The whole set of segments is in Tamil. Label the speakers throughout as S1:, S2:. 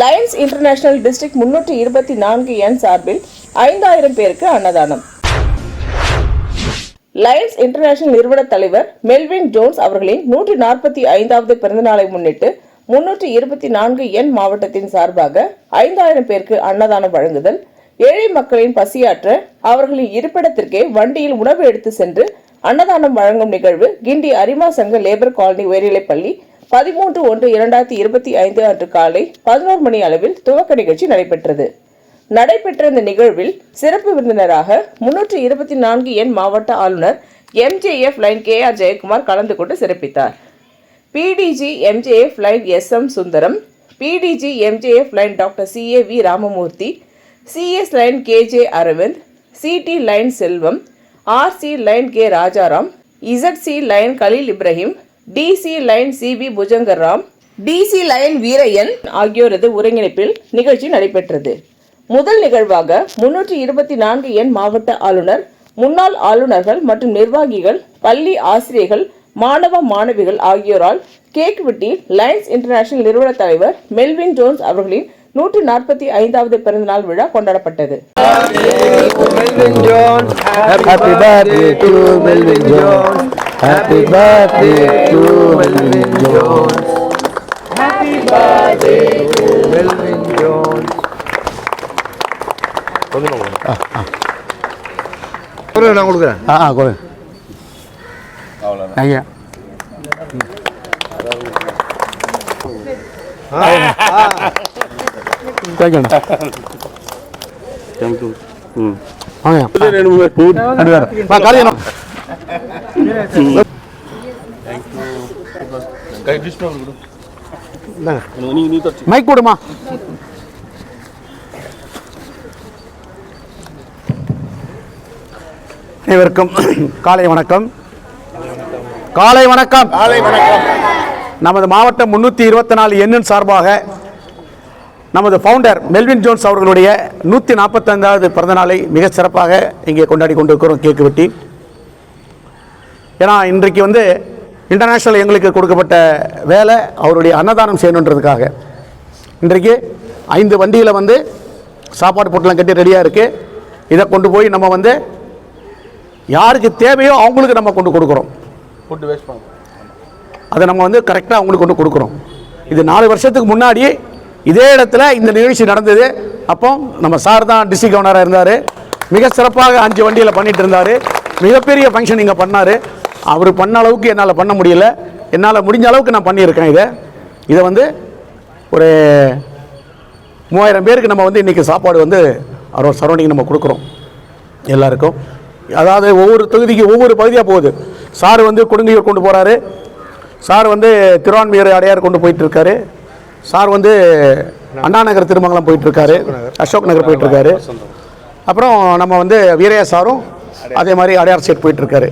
S1: லயன்ஸ் இன்டர்நேஷனல் டிஸ்ட்ரிக்ட் முன்னூற்றி இருபத்தி நான்கு எண் சார்பில் ஐந்தாயிரம் பேருக்கு அன்னதானம். லயன்ஸ் இன்டர்நேஷனல் நிறுவன தலைவர் மெல்வின் ஜோன்ஸ் அவர்களின் நூற்றி நாற்பத்தி ஐந்தாவது பிறந்தநாளை முன்னிட்டு முன்னூற்றி இருபத்தி நான்கு எண் மாவட்டத்தின் சார்பாக ஐந்தாயிரம் பேருக்கு அன்னதானம் வழங்குதல். ஏழை மக்களின் பசியாற்ற அவர்களின் இருப்பிடத்திற்கே வண்டியில் உணவு எடுத்து சென்று அன்னதானம் வழங்கும் நிகழ்வு கிண்டி அரிமா சங்க லேபர் காலனி உயர்நிலைப்பள்ளி பதிமூன்று ஒன்று இரண்டாயிரத்தி இருபத்தி ஐந்து அன்று காலை பதினோரு மணி அளவில் துவக்க நிகழ்ச்சி நடைபெற்றது. நடைபெற்ற இந்த நிகழ்வில் சிறப்பு விருந்தினராக முன்னூற்றி இருபத்தி நான்கு எண் மாவட்ட ஆளுநர் MJF lion K R Jayakumar கலந்து கொண்டு சிறப்பித்தார். PDG MJF lion S M Sundaram PDG MJF lion doctor C A V Ramamurthy CS lion KJ Aravind CD lion Selvam RC lion K Rajaram ZC lion Khalil Ibrahim DC lion CB Bhujangaram DC lion Veeraiyan ஆகியோரது ஒருங்கிணைப்பில் நிகழ்ச்சி நடைபெற்றது முதல் நிகழ்வாக முன்னூற்றி இருபத்தி நான்கு எண் மாவட்ட ஆளுநர் முன்னாள் ஆளுநர்கள் மற்றும் நிர்வாகிகள் பள்ளி ஆசிரியர்கள் மாணவ மாணவிகள் ஆகியோரால் கேக் வெட்டி லைன்ஸ் இன்டர்நேஷனல் நிறுவன தலைவர் மெல்வின் ஜோன்ஸ் அவர்களின் நூற்றி நாற்பத்தி ஐந்தாவது பிறந்தநாள் விழா கொண்டாடப்பட்டது
S2: Happy birthday to Melvin Jones. Happy birthday to Melvin Jones. Happy birthday to Melvin Jones. நான் கொடுக்குறேன்
S3: ஆ ஆ கொடு ஐயா தேங்க்யூ வாங்க ரெண்டு பேரும் வா காரியணும் மைக் கொடுமா அனைவருக்கும் காலை வணக்கம். காலை வணக்கம். காலை வணக்கம். நமது மாவட்டம் முன்னூற்றி இருபத்தி நாலு எண்ணின் சார்பாக நமது ஃபவுண்டர் மெல்வின் ஜோன்ஸ் அவர்களுடைய நூற்றி நாற்பத்தைந்தாவது பிறந்தநாளை மிக சிறப்பாக இங்கே கொண்டாடி கொண்டிருக்கிறோம் கேக்கு வெட்டி. ஏன்னா இன்றைக்கு வந்து இன்டர்நேஷ்னல் எங்களுக்கு கொடுக்கப்பட்ட வேலை அவருடைய அன்னதானம் செய்யணுன்றதுக்காக. இன்றைக்கு ஐந்து வண்டியில் வந்து சாப்பாடு பொட்டலம் கட்டி ரெடியாக இருக்குது இதை கொண்டு போய் நம்ம வந்து யாருக்கு தேவையோ அவங்களுக்கு நம்ம கொண்டு கொடுக்குறோம்.
S2: ஃபுட்டு வேஸ்ட் பண்ண
S3: அதை நம்ம வந்து கரெக்டாக அவங்களுக்கு கொண்டு கொடுக்குறோம். இது நாலு வருஷத்துக்கு முன்னாடி இதே இடத்துல இந்த நிகழ்ச்சி நடந்தது. அப்போ நம்ம சார் தான் டிஸ்ட்ரிக்ட் கவர்னராக இருந்தார். மிக சிறப்பாக அஞ்சு வண்டியில் பண்ணிட்டு இருந்தார். மிகப்பெரிய ஃபங்க்ஷன் இங்கே பண்ணார். அவர் பண்ண அளவுக்கு என்னால் பண்ண முடியல. என்னால் முடிஞ்ச அளவுக்கு நான் பண்ணியிருக்கேன் இதை. இதை வந்து ஒரு மூவாயிரம் பேருக்கு நம்ம வந்து இன்றைக்கி சாப்பாடு வந்து அவர் சரௌண்டிங் நம்ம கொடுக்குறோம். எல்லாருக்கும். அதாவது ஒவ்வொரு தொகுதிக்கு ஒவ்வொரு பகுதியாக போகுது. சார் வந்து கொடுங்கையூர் கொண்டு போகிறாரு சார் வந்து திருவான்மையூர் அடையார் கொண்டு போயிட்டுருக்காரு. சார் வந்து அண்ணா நகர் திருமங்கலம் போயிட்டுருக்காரு. அசோக் நகர் போயிட்டுருக்காரு. அப்புறம் நம்ம வந்து வீரையா சாரும் அதே மாதிரி அடையார் சைட் போயிட்டுருக்காரு.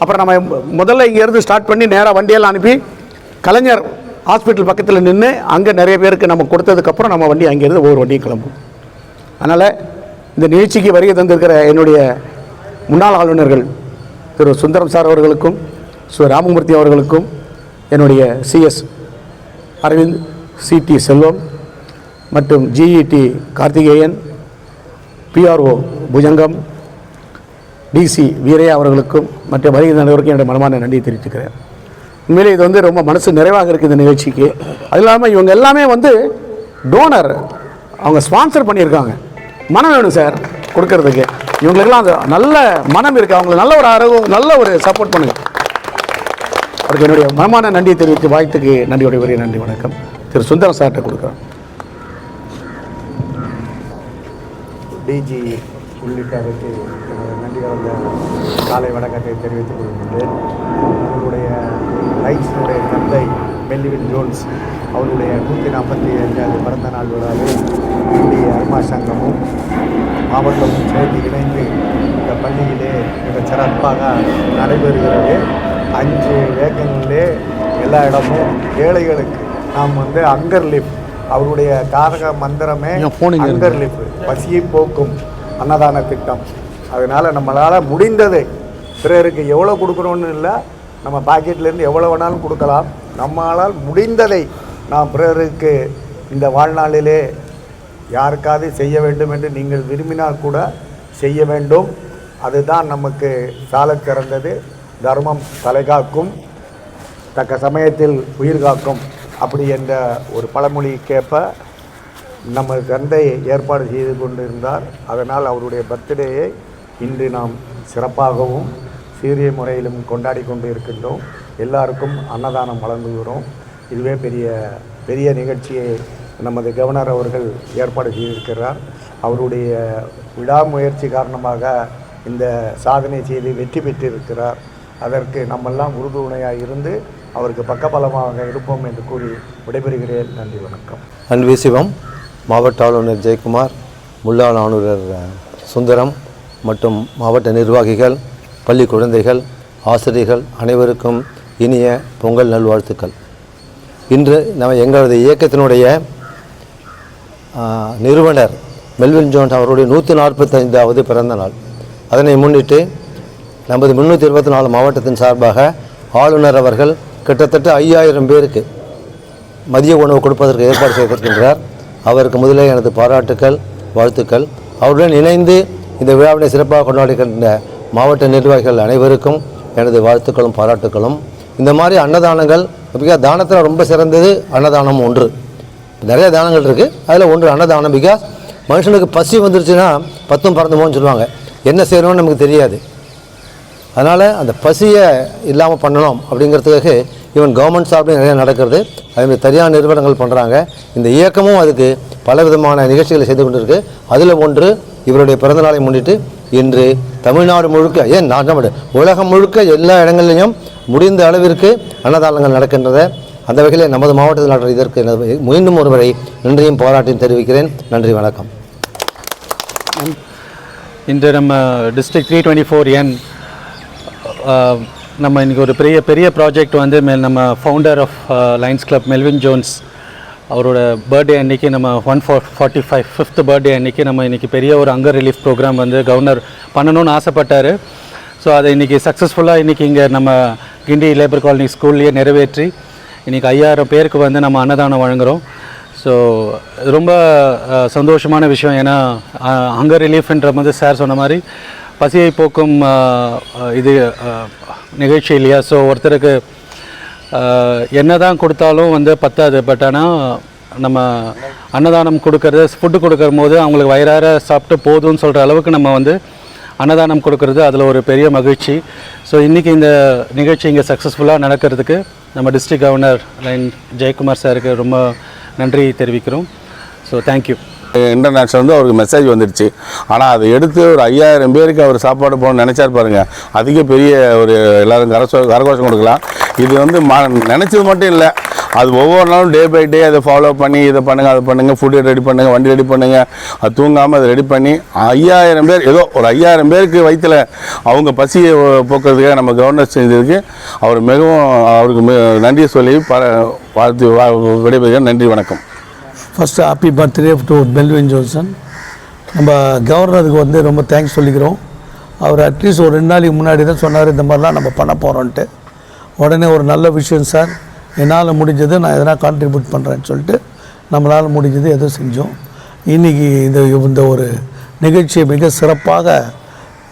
S3: அப்புறம் நம்ம முதல்ல இங்கேருந்து ஸ்டார்ட் பண்ணி நேராக வண்டியெல்லாம் அனுப்பி கலைஞர் ஹாஸ்பிட்டல் பக்கத்தில் நின்று அங்கே நிறைய பேருக்கு நம்ம கொடுத்ததுக்கப்புறம் நம்ம வண்டி அங்கேருந்து ஒவ்வொரு வண்டியும் கிளம்பும். அதனால் இந்த நிகழ்ச்சிக்கு வருகை தந்திருக்கிற என்னுடைய முன்னாள் ஆளுநர்கள் திரு சுந்தரம் சார் அவர்களுக்கும் சு ராமமூர்த்தி அவர்களுக்கும் என்னுடைய சிஎஸ் அரவிந்த் சிடி செல்வம் மற்றும் GET Karthikeyan PRO Bhujangam DC Veeraiya அவர்களுக்கும் மற்ற வருகை தலைவருக்கும் என்னுடைய மனமான நன்றியை தெரிவித்துக்கிறேன். உண்மையிலே இது வந்து ரொம்ப மனசு நிறைவாக இருக்குது இந்த நிகழ்ச்சிக்கு. அது இல்லாமல் இவங்க எல்லாமே வந்து டோனர் அவங்க ஸ்பான்சர் பண்ணியிருக்காங்க. மனம் வேணும் சார் கொடுக்கறதுக்கு. இவங்களுக்கெல்லாம் அந்த நல்ல மனம் இருக்குது அவங்களுக்கு நல்ல ஒரு ஆரோக்கியம் நல்ல ஒரு சப்போர்ட் பண்ணுங்க. அவருக்கு என்னுடைய மனமான நன்றியை தெரிவித்து வாழ்த்துக்கு நன்றியுடைய வரைய நன்றி வணக்கம். திரு சுந்தரம் சார்கிட்ட கொடுக்குறேன்
S4: டிஜி உள்ளிட்ட கலந்த காலை வணக்கத்தை தெரிவித்துக் கொள்கின்றேன். அவருடைய ரைட்ஸினுடைய தந்தை மெல்லிவின் ஜோன்ஸ் அவருடைய நூற்றி நாற்பத்தி அஞ்சாவது பிறந்த நாள் விழாவில் இந்திய அர்மா சங்கமும் மாவட்டமும் சேர்ந்து இணைந்து இந்த பள்ளியிலே மிக சிறப்பாக நடைபெறுகிறது. அஞ்சு வேகங்களிலே எல்லா இடமும் ஏழைகளுக்கு நாம் வந்து அங்கர் லிஃப்ட் அவருடைய தாரக மந்திரமே. அங்கர் ரிலீஃப் பசியை போக்கும் அன்னதான திட்டம். அதனால் நம்மளால் முடிந்ததை பிறருக்கு எவ்வளோ கொடுக்கணும்னு இல்லை நம்ம பாக்கெட்லேருந்து எவ்வளோ வேணாலும் கொடுக்கலாம். நம்மளால் முடிந்ததை நாம் பிறருக்கு இந்த வாழ்நாளிலே யாருக்காவது செய்ய வேண்டும் என்று நீங்கள் விரும்பினால் கூட செய்ய வேண்டும். அதுதான் நமக்கு சாலச் சிறந்தது தர்மம் தலைகாக்கும் தக்க சமயத்தில் உயிர் காக்கும் அப்படி என்ற ஒரு பழமொழிக்கேற்ப நம்ம தந்தை ஏற்பாடு செய்து கொண்டிருந்தார். அதனால் அவருடைய பர்த்டேயை இன்று நாம் சிறப்பாகவும் சீரிய முறையிலும் கொண்டாடி கொண்டு இருக்கின்றோம் எல்லாருக்கும் அன்னதானம் வழங்குகிறோம். இதுவே பெரிய பெரிய நிகழ்ச்சியை நமது கவர்னர் அவர்கள் ஏற்பாடு செய்திருக்கிறார். அவருடைய விடாமுயற்சி காரணமாக இந்த சாதனை செய்து வெற்றி பெற்றிருக்கிறார். அதற்கு நம்மெல்லாம் உறுதுணையாக இருந்து அவருக்கு பக்கபலமாக இருப்போம் என்று கூறி விடைபெறுகிறேன். நன்றி வணக்கம்.
S2: அன்பு சிவம் மாவட்ட ஆளுநர் ஜெயக்குமார் முல்லா ஆளுநர் சுந்தரம் மற்றும் மாவட்ட நிர்வாகிகள் பள்ளி குழந்தைகள் ஆசிரியர்கள் அனைவருக்கும் இனிய பொங்கல் நல்வாழ்த்துக்கள். இன்று நம்ம எங்களது இயக்கத்தினுடைய நிறுவனர் மெல்வின் ஜோன்ஸ் அவருடைய நூற்றி நாற்பத்தைந்தாவது பிறந்த நாள். அதனை முன்னிட்டு நமது முந்நூற்றி இருபத்தி நாலு மாவட்டத்தின் சார்பாக ஆளுநர் அவர்கள் கிட்டத்தட்ட ஐயாயிரம் பேருக்கு மதிய உணவு கொடுப்பதற்கு ஏற்பாடு செய்திருக்கின்றார். அவருக்கு முதலே எனது பாராட்டுக்கள் வாழ்த்துக்கள். அவருடன் இணைந்து இந்த விழாவினை சிறப்பாக கொண்டாடுகின்ற மாவட்ட நிர்வாகிகள் அனைவருக்கும் எனது வாழ்த்துக்களும் பாராட்டுக்களும். இந்த மாதிரி அன்னதானங்கள் மிக தானத்தில் ரொம்ப சிறந்தது அன்னதானம் ஒன்று. நிறைய தானங்கள் இருக்குது அதில் ஒன்று அன்னதானம். பிகாஸ் மனுஷனுக்கு பசி வந்துருச்சுன்னா பத்தும் பறந்துமோன்னு சொல்லுவாங்க. என்ன செய்யணும்னு நமக்கு தெரியாது. அதனால் அந்த பசியை இல்லாமல் பண்ணணும் அப்படிங்கிறதுக்காக ஈவன் கவர்மெண்ட் சார்பில் நிறைய நடக்கிறது. அதேமாதிரி தனியார் நிறுவனங்கள் பண்ணுறாங்க இந்த இயக்கமும் அதுக்கு பல விதமான நிகழ்ச்சிகளை செய்து கொண்டிருக்கு. அதில் ஒன்று இவருடைய பிறந்தநாளை முன்னிட்டு இன்று தமிழ்நாடு முழுக்க ஏன் நான் நம்ம உலகம் முழுக்க எல்லா இடங்களிலையும் முடிந்த அளவிற்கு அன்னதானங்கள் நடக்கின்றன. அந்த வகையில் நமது மாவட்டத்தில் நடக்கிற இதற்கு மீண்டும் ஒருவரை நன்றியும் போராட்டம் தெரிவிக்கிறேன். நன்றி வணக்கம்.
S5: இன்று நம்ம டிஸ்ட்ரிக்ட் த்ரீ டுவெண்ட்டி ஃபோர் என் நம்ம இன்றைக்கி ஒரு பெரிய பெரிய ப்ராஜெக்ட் வந்து மெல் நம்ம founder of Lions club Melvin Jones அவரோட பர்த்டே அன்னைக்கு நம்ம one four forty five fifth birthday அன்னைக்கு நம்ம இன்றைக்கி பெரிய ஒரு அங்கர் ரிலீஃப் ப்ரோக்ராம் வந்து கவர்னர் பண்ணணும்னு ஆசைப்பட்டார். ஸோ அதை இன்றைக்கி சக்ஸஸ்ஃபுல்லாக இன்றைக்கி இங்கே நம்ம கிண்டி லேபர் காலனி ஸ்கூல்லையே நிறைவேற்றி இன்றைக்கி ஐயாயிரம் பேருக்கு வந்து நம்ம அன்னதானம் வழங்குகிறோம் ஸோ ரொம்ப சந்தோஷமான விஷயம். ஏன்னா ஹங்கர் ரிலீஃப்ன்ற வந்து சார் சொன்ன மாதிரி பசியை போக்கும் இது நிகழ்ச்சி இல்லையா? ஸோ ஒருத்தருக்கு என்ன தான் கொடுத்தாலும் வந்து பத்தாது. பட் ஆனால் நம்ம அன்னதானம் கொடுக்கறது ஃபுட்டு கொடுக்கற போது அவங்களுக்கு வயிறார சாப்பிட்டு போதும்னு சொல்கிற அளவுக்கு நம்ம வந்து அன்னதானம் கொடுக்கறது அதில் ஒரு பெரிய மகிழ்ச்சி. ஸோ இன்றைக்கி இந்த நிகழ்ச்சி இங்கே சக்ஸஸ்ஃபுல்லாக நடக்கிறதுக்கு நம்ம டிஸ்ட்ரிக்ட் கவர்னர் லைன் ஜெயக்குமார் சாருக்கு ரொம்ப நன்றி தெரிவிக்கிறோம். ஸோ தேங்க்யூ
S6: இன்டர்நேஷ்னல் வந்து அவருக்கு மெசேஜ் வந்துடுச்சு ஆனால் அதை எடுத்து ஒரு ஐயாயிரம் பேருக்கு அவர் சாப்பாடு போகணும்னு நினச்சார் பாருங்கள் அதிக பெரிய ஒரு எல்லாரும் கரசோ கரகோஷம் கொடுக்கலாம். இது வந்து ம நினச்சது மட்டும் இல்லை. அது ஒவ்வொரு நாளும் டே பை டே அதை ஃபாலோ பண்ணி இதை பண்ணுங்கள் அதை பண்ணுங்கள் ஃபுட்டு ரெடி பண்ணுங்கள் வண்டி ரெடி பண்ணுங்கள் அது தூங்காமல் அதை ரெடி பண்ணி ஐயாயிரம் பேர் ஏதோ ஒரு ஐயாயிரம் பேருக்கு வயிற்றில் அவங்க பசியை போக்குறதுக்காக நம்ம கவர்னர் செஞ்சதுக்கு அவர் மிகவும் அவருக்கு நன்றியை சொல்லி ப வாழ்த்து வா- விடைபெறுகிறேன். நன்றி வணக்கம்.
S7: First happy birthday to Melvin Johnson நம்ம கவர்னருக்கு வந்து ரொம்ப தேங்க்ஸ் சொல்லிக்கிறோம். அவர் அட்லீஸ்ட் ஒரு ரெண்டு நாளைக்கு முன்னாடி தான் சொன்னார் இந்த மாதிரிலாம் நம்ம பண்ண போகிறோன்ட்டு உடனே ஒரு நல்ல விஷயம் சார் என்னால் முடிஞ்சது நான் எதனா கான்ட்ரிபியூட் பண்ணுறேன்னு சொல்லிட்டு நம்மளால் முடிஞ்சது எதோ செஞ்சோம். இன்றைக்கி இந்த இந்த ஒரு நிகழ்ச்சியை மிக சிறப்பாக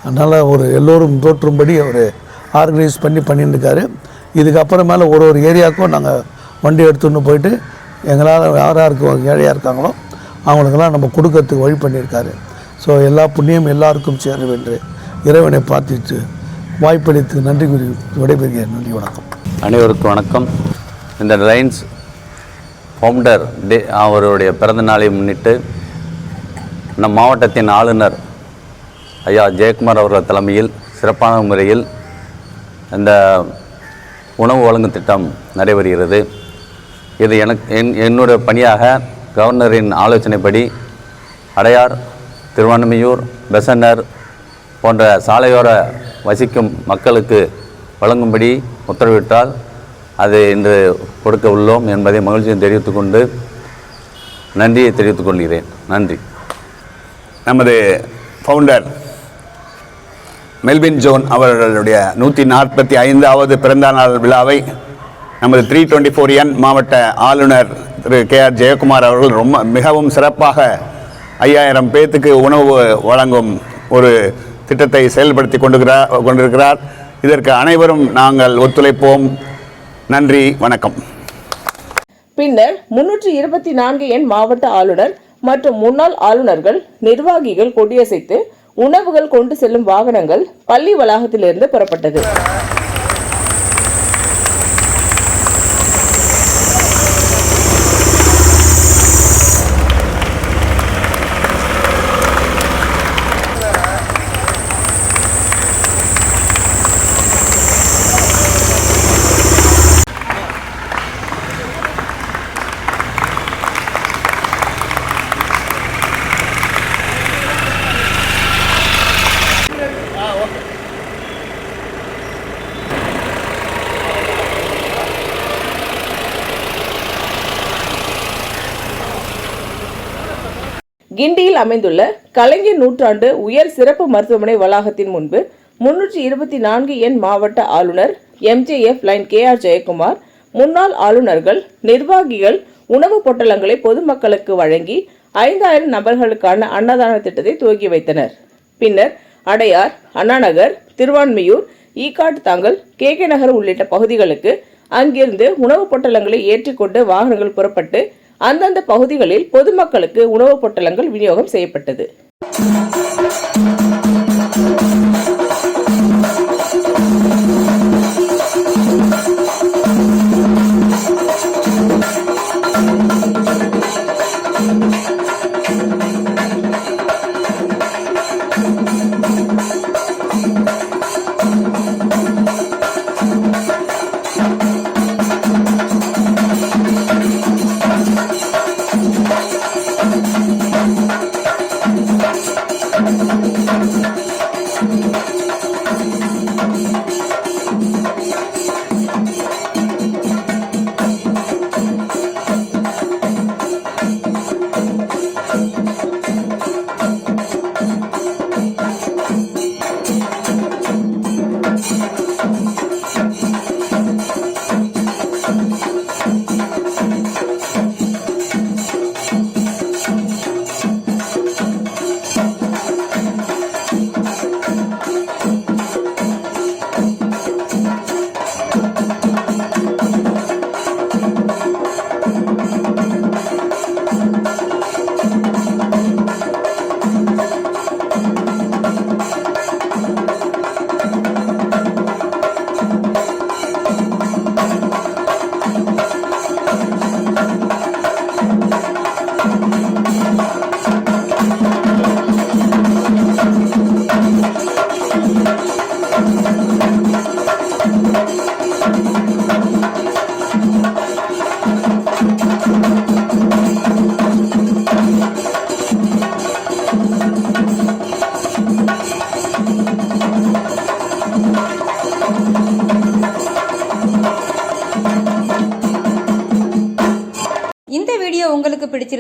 S7: நல்ல ஒரு எல்லோரும் தோற்றும்படி அவர் ஆர்கனைஸ் பண்ணி பண்ணிட்டு இதுக்கப்புறமேல ஒரு ஒரு ஏரியாவுக்கும் நாங்கள் வண்டி எடுத்துன்னு போயிட்டு எங்களால் யார் யாருக்கு ஏழையாக இருக்காங்களோ அவங்களுக்கெல்லாம் நம்ம கொடுக்கறதுக்கு வழி பண்ணியிருக்காரு. ஸோ எல்லா புண்ணியம் எல்லாருக்கும் சேரும் என்று இறைவனை பார்த்துட்டு வாய்ப்பளித்து நன்றி கூறி விடைபெறுகிறேன். நன்றி வணக்கம்.
S8: அனைவருக்கும் வணக்கம். இந்த லைன்ஸ் ஃபவுண்டர் டே அவருடைய பிறந்த நாளை முன்னிட்டு நம் மாவட்டத்தின் ஆளுநர் ஐயா ஜெயக்குமார் அவர்கள் தலைமையில் சிறப்பான முறையில் இந்த உணவு வழங்கும் திட்டம் நடைபெறுகிறது. இது எனக்கு என் என்னோட பணியாக கவர்னரின் ஆலோசனைப்படி அடையார் திருவான்மையூர் பெசன்னர் போன்ற சாலையோர வசிக்கும் மக்களுக்கு வழங்கும்படி உத்தரவிட்டால் அது இன்று கொடுக்க உள்ளோம் என்பதை மகிழ்ச்சியும் தெரிவித்துக்கொண்டு நன்றியை தெரிவித்துக் கொள்கிறேன். நன்றி.
S9: நமது ஃபவுண்டர் மெல்பின் ஜோன் அவர்களுடைய நூற்றி நாற்பத்தி ஐந்தாவது பிறந்த நாள் விழாவை நமது த்ரீ டுவெண்ட்டி ஃபோர் என் மாவட்ட ஆளுநர் திரு கே ஆர் ஜெயக்குமார் அவர்கள் ரொம்ப மிகவும் சிறப்பாக ஐயாயிரம் பேத்துக்கு உணவு வழங்கும் ஒரு திட்டத்தை செயல்படுத்தி கொண்டுகிறார் கொண்டிருக்கிறார். இதற்கு அனைவரும் நாங்கள் ஒத்துழைப்போம். நன்றி வணக்கம்.
S1: பின்னர் முன்னூற்றி இருபத்தி நான்கு எண் மாவட்ட ஆளுநர் மற்றும் முன்னாள் ஆளுநர்கள் நிர்வாகிகள் கொடியசைத்து உணவுகள் கொண்டு செல்லும் வாகனங்கள் பள்ளி வளாகத்திலிருந்து புறப்பட்டது. கிண்டியில் அமைந்துள்ள கலைஞர் நூற்றாண்டு உயர் சிறப்பு மருத்துவமனை வளாகத்தின் முன்பு முன்னூற்றி இருபத்தி நான்கு எண் மாவட்ட ஆளுநர் MJF lion K R Jayakumar முன்னாள் ஆளுநர்கள் நிர்வாகிகள் உணவுப் பொட்டலங்களை பொதுமக்களுக்கு வழங்கி ஐந்தாயிரம் நபர்களுக்கான அன்னதான திட்டத்தை துவக்கி வைத்தனர். பின்னர் Adyar Anna Nagar Thiruvanmiyur Ekkattuthangal K K Nagar உள்ளிட்ட பகுதிகளுக்கு அங்கிருந்து உணவுப் பொட்டலங்களை ஏற்றிக்கொண்டு வாகனங்கள் புறப்பட்டு அந்தந்த பகுதிகளில் பொதுமக்களுக்கு உணவுப் பொட்டலங்கள் விநியோகம் செய்யப்பட்டது.